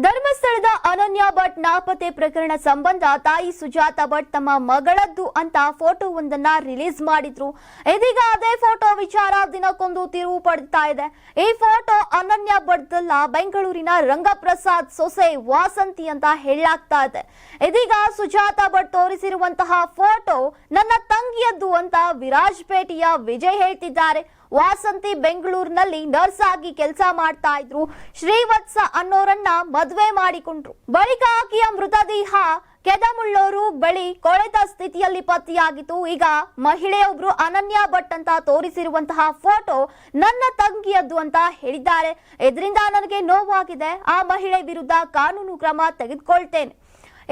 दरम्यान ಧರ್ಮಸ್ಥಳದ ಅನನ್ಯ ಭಟ್ ನಾಪತ್ತೆ ಪ್ರಕರಣ ಸಂಬಂಧ ತಾಯಿ ಸುಜಾತ ಭಟ್ ತಮ್ಮ ಮಗಳದ್ದು ಅಂತ ಫೋಟೋವೊಂದನ್ನ ರಿಲೀಸ್ ಮಾಡಿದ್ರು. ಇದೀಗ ಅದೇ ಫೋಟೋ ವಿಚಾರ ದಿನಕ್ಕೊಂದು ತಿರುವು ಪಡ್ತಾ ಇದೆ. ಈ ಫೋಟೋ ಅನನ್ಯ ಭಟ್ದಲ್ಲ ಬೆಂಗಳೂರಿನ ರಂಗಪ್ರಸಾದ್ ಸೊಸೆ ವಾಸಂತಿ ಅಂತ ಹೇಳಾಗ್ತಾ ಇದೆ. ಇದೀಗ ಸುಜಾತ ಭಟ್ ತೋರಿಸಿರುವಂತಹ ಫೋಟೋ ನನ್ನ ತಂಗಿಯದ್ದು ಅಂತ ವಿರಾಜ್ಪೇಟೆಯ ವಿಜಯ್ ಹೇಳ್ತಿದ್ದಾರೆ. ವಾಸಂತಿ ಬೆಂಗಳೂರಿನಲ್ಲಿ ನರ್ಸ್ ಆಗಿ ಕೆಲಸ ಮಾಡ್ತಾ ಇದ್ರು. ಶ್ರೀವತ್ಸ ಅನ್ನೋರನ್ನ ಮದುವೆ ಮಾಡಿಕೊಂಡ್ರು. ಬಳಿಕ ಆಕೆಯ ಮೃತದೇಹ ಕೆದಮುಳ್ಳೋರು ಬಳಿ ಕೊಳೆತ ಸ್ಥಿತಿಯಲ್ಲಿ ಪತ್ತೆಯಾಗಿತ್ತು. ಈಗ ಮಹಿಳೆಯೊಬ್ರು ಅನನ್ಯ ಭಟ್ ಅಂತ ತೋರಿಸಿರುವಂತಹ ಫೋಟೋ ನನ್ನ ತಂಗಿಯದ್ದು ಅಂತ ಹೇಳಿದ್ದಾರೆ. ಇದರಿಂದ ನನಗೆ ನೋವಾಗಿದೆ. ಆ ಮಹಿಳೆ ವಿರುದ್ಧ ಕಾನೂನು ಕ್ರಮ ತೆಗೆದುಕೊಳ್ತೇನೆ.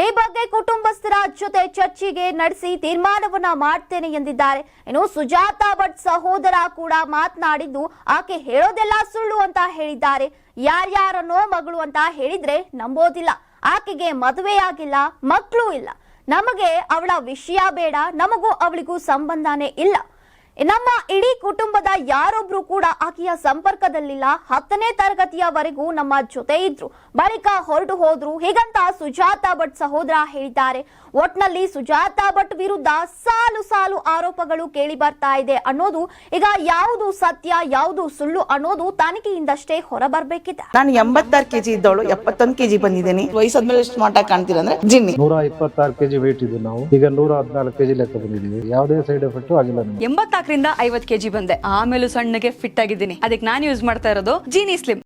ಈ ಬಗ್ಗೆ ಕುಟುಂಬಸ್ಥರ ಜೊತೆ ಚರ್ಚೆಗೆ ನಡೆಸಿ ತೀರ್ಮಾನವನ್ನ ಮಾಡ್ತೇನೆ ಎಂದಿದ್ದಾರೆ. ಇನ್ನು ಸುಜಾತಾ ಭಟ್ ಸಹೋದರ ಕೂಡ ಮಾತನಾಡಿದ್ದು, ಆಕೆ ಹೇಳೋದೆಲ್ಲ ಸುಳ್ಳು ಅಂತ ಹೇಳಿದ್ದಾರೆ. ಯಾರ್ಯಾರನ್ನೋ ಮಗಳು ಅಂತ ಹೇಳಿದ್ರೆ ನಂಬೋದಿಲ್ಲ. ಆಕೆಗೆ ಮದುವೆಯಾಗಿಲ್ಲ, ಮಕ್ಕಳು ಇಲ್ಲ. ನಮಗೆ ಅವಳ ವಿಷಯ ಬೇಡ, ನಮಗೂ ಅವಳಿಗೂ ಸಂಬಂಧನೇ ಇಲ್ಲ. ನಮ್ಮ ಇಡೀ ಕುಟುಂಬದ ಯಾರೊಬ್ರು ಕೂಡ ಆಕೆಯ ಸಂಪರ್ಕದಲ್ಲಿಲ್ಲ. ಹತ್ತನೇ ತರಗತಿಯವರೆಗೂ ನಮ್ಮ ಜೊತೆ ಇದ್ರು. ಬಳಿಕ ಹೊರಟು ಹೋದ್ರು. ಹೀಗಂತ ಸುಜಾತಾ ಭಟ್ ಸಹೋದರ ಹೇಳಿದ್ದಾರೆ. ಒಟ್ನಲ್ಲಿ ಸುಜಾತಾ ಭಟ್ ವಿರುದ್ಧ ಸಾಲು ಸಾಲು ಆರೋಪಗಳು ಕೇಳಿ ಬರ್ತಾ ಇದೆ ಅನ್ನೋದು ಈಗ ಯಾವುದು ಸತ್ಯ ಯಾವುದು ಸುಳ್ಳು ಅನ್ನೋದು ತನಿಖೆಯಿಂದಷ್ಟೇ ಹೊರಬರ್ಬೇಕಿದೆ. ನಾನು ಎಂಬತ್ತಾರು ಕೆಜಿ ಇದ್ದವಳು ಎಪ್ಪತ್ತೊಂದು ಕೆಜಿ ಬಂದಿದ್ದೀನಿ. ವಯಸ್ಸಾದ್ಮೇಲೆ ಸ್ಮಾರ್ಟ್ ಆಗಿ ಕಾಣ್ತೀರ ಅಂದ್ರೆ ಜಿನ್ನಿ. ನೂರ ಇಪ್ಪತ್ತಾರು ಕೆಜಿ ವೇಟ್ ಇದ್ದು ನಾವು. ಈಗ ನೂರ ಹದಿನಾಲ್ಕು ಕೆಜಿ ಲೆಕ್ಕ ಬಂದಿದ್ದೀವಿ. ಯಾವುದೇ ಸೈಡ್ ಎಫೆಕ್ಟ್ ಆಗಿಲ್ಲ ನಮಗೆ. ಎಂಬತ್ನಾಲ್ಕರಿಂದ ಐವತ್ ಕೆಜಿ ಬಂದೆ. ಆಮೇಲೂ ಸಣ್ಣಗೆ ಫಿಟ್ ಆಗಿದ್ದೀನಿ. ಅದಕ್ಕೆ ನಾನು ಯೂಸ್ ಮಾಡ್ತಾ ಇರೋದು ಜೀನಿ ಸ್ಲಿಮ್